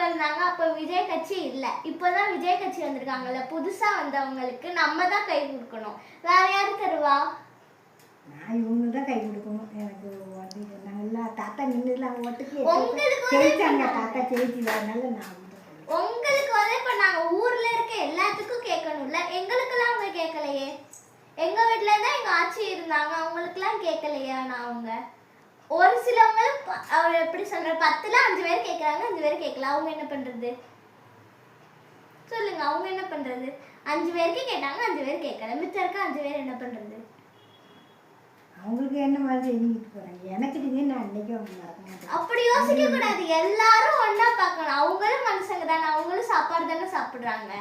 அவங்க இருந்தாங்க அப்ப விஜய் கட்சி இல்ல. இப்பதான் விஜய் கட்சி வந்திருக்காங்கல்ல. புதுசா வந்தவங்களுக்கு நம்ம தான் கை கொடுக்கணும். வேற யாரு தருவா? நான் இவங்க தான் கை கொடுக்கணும். எனக்கு நல்லா தாத்தா நின்றுலாம் ஓட்டுக்கு ஜெயிச்சாங்க தாத்தா ஜெயிச்சு அதனால நான். உங்களுக்கு வந்து இப்ப நாங்க ஊர்ல இருக்க எல்லாத்துக்கும் கேட்கணும்ல. எங்களுக்கெல்லாம் அவங்க கேட்கலையே. எங்க வீட்ல தான் எங்க ஆச்சி இருந்தாங்க. அவங்களுக்குலாம் கேட்கலையா நான் அவங்க? ஒரு சிலவங்க அவர் எப்படி சொல்ற பத்துல அஞ்சு பேர் கேட்கறாங்க அஞ்சு பேர் கேட்கல அவங்க என்ன பண்றது? சொல்லுங்க அவங்க என்ன பண்றது? அஞ்சு பேருக்கு கேட்டாங்க அஞ்சு பேர் கேட்கல மிச்சம் இருக்க அஞ்சு பேர் என்ன பண்றது? அவங்களுக்கு என்ன மாதிரி செஞ்சுக்கிட்டு போறாங்க? எனக்கு தெரிஞ்சு நான் மாட்டேன். அப்படி யோசிக்க கூடாது. எல்லாரும் ஒண்ணா பார்க்கணும். அவங்களும் மனுஷங்க தானே. அவங்களும் சாப்பாடு தானே சாப்பிடுறாங்க.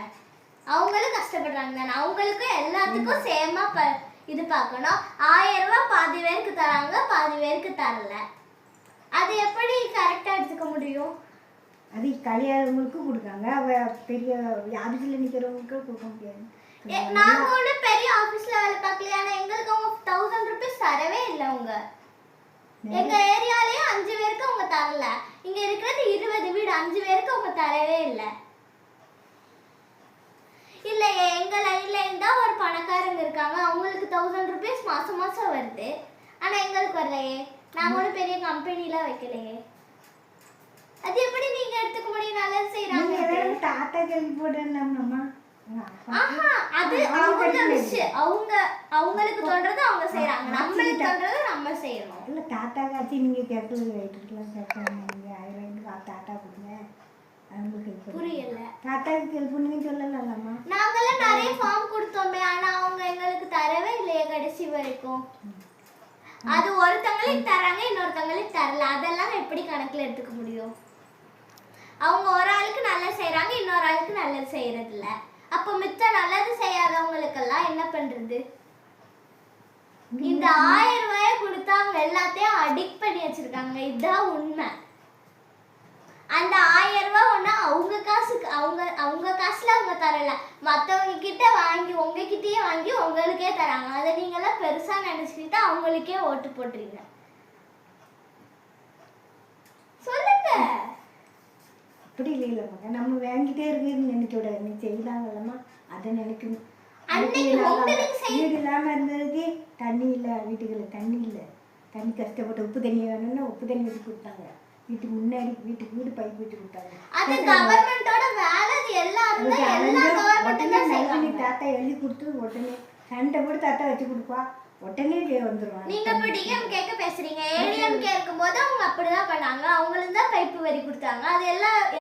அவங்களும் கஷ்டப்படுறாங்க தானே. அவங்களுக்கும் எல்லாத்துக்கும் சேமா ப இது பார்க்கணும். ஆயிரம் ரூபாய் பாதி பேருக்கு தராங்க பாதி பேருக்கு தரல. அது எப்படி கரெக்டா எடுத்துக்க முடியும்? அது கல்யாணவங்களுக்கும் கொடுக்காங்க. பெரிய ஆபீஸில் நிற்கிறவங்களுக்கு கொடுக்க முடியாது. ஏ, நாங்க ஒண்ணு பெரிய ஆபீஸ்ல வேலை பார்க்கலையா. ஆனா எங்களுக்கு அவங்க தௌசண்ட் ருபீஸ் தரவே இல்லை அவங்க. எங்க ஏரியாலயே அஞ்சு பேருக்கு அவங்க தரல. இங்க இருக்கிறது இருபது வீடு. அஞ்சு பேருக்கு அவங்க தரவே இல்ல. இருந்தா ஒரு பணக்காரங்க இருக்காங்க அவங்களுக்கு தௌசண்ட் ருபீஸ் மாசம் மாசம் வருது. ஆனா எங்களுக்கு வரலையே. நாங்க ஒரு பெரிய கம்பெனில வைக்கலையே. அது எப்படி நீங்க எடுத்துக்க முடியும்? நல்லது செய்யறாங்க நீங்க தாத்தா கேள்வி போட்டேன்னம்மா ஆஹா அது அவங்க விஷயம். அவங்க அவங்களுக்கு தோன்றது அவங்க செய்யறாங்க நம்மளுக்கு தோன்றது நம்ம செய்யணும் இல்லை தாத்தா காட்சி நீங்கள் கேட்கறது ரைட்டுக்கெல்லாம் கேட்காம நீங்கள் ஆயிரம் தாத்தா கொடுங்க. புரியல. தாத்தாவுக்கு ஹெல்ப் பண்ணுங்கன்னு சொல்லலாம்மா நாங்கெல்லாம் நிறைய ஃபார்ம் கொடுத்தோமே ஆனா அவங்க எங்களுக்கு தரவே இல்லையே கடைசி வரைக்கும். அது ஒருத்தங்களுக்கு தராங்க இன்னொருத்தங்களுக்கு தரல. அதெல்லாம் எப்படி கணக்குல எடுத்துக்க முடியும்? அவங்க ஒரு ஆளுக்கு நல்லது செய்றாங்க இன்னொரு ஆளுக்கு நல்லது செய்யறது இல்ல அப்ப மித்த நல்லது செய்யாதவங்களுக்கெல்லாம் என்ன பண்றது? இந்த ஆயிரம் ரூபாய கொடுத்தா அவங்க எல்லாத்தையும் அடிக்ட் பண்ணி வச்சிருக்காங்க. இதுதான் உண்மை. அந்த ஆயிரம் ரூபாய் அவங்க அவங்க காசுல அவங்க தரல. மத்தவங்க கிட்ட வாங்கி உங்ககிட்டயே வாங்கி உங்களுக்கே தராங்க. அதை நீங்க எல்லாம் பெருசா நினைச்சுக்கிட்டு அவங்களுக்கே ஓட்டு போட்டுறீங்க சொல்லுங்க. அப்படி இல்லை மகன். நம்ம வாங்கிட்டே இருக்குன்னு நினைக்க விடாது நீ செய்தாங்கல்லம்மா. அதை நினைக்கணும். வீடு இல்லாமல் இருந்ததுக்கு தண்ணி இல்லை வீட்டுக்குள்ள தண்ணி இல்லை. தண்ணி கஷ்டப்பட்டு உப்பு தண்ணி வேணும்னா உப்பு தண்ணி வச்சு கொடுத்தாங்க. வீட்டுக்கு முன்னாடி வீட்டுக்கு வீடு பைப் வச்சு கொடுத்தாங்க. அது கவர்மெண்டோட வேலை அது எல்லாரும் எல்லா தான் செய்வாங்க. தாத்தா எழுதி கொடுத்து உடனே சண்டை போட்டு தாத்தா வச்சு கொடுப்பா. உடனே வந்துருவாங்க நீங்க இப்ப டிஎம் கேக்க பேசுறீங்க. ஏடிஎம் கே இருக்கும்போது அவங்க அப்படிதான் பண்ணாங்க. அவங்களுக்கு தான் பைப்பு வரி கொடுத்தாங்க. அது எல்லாம்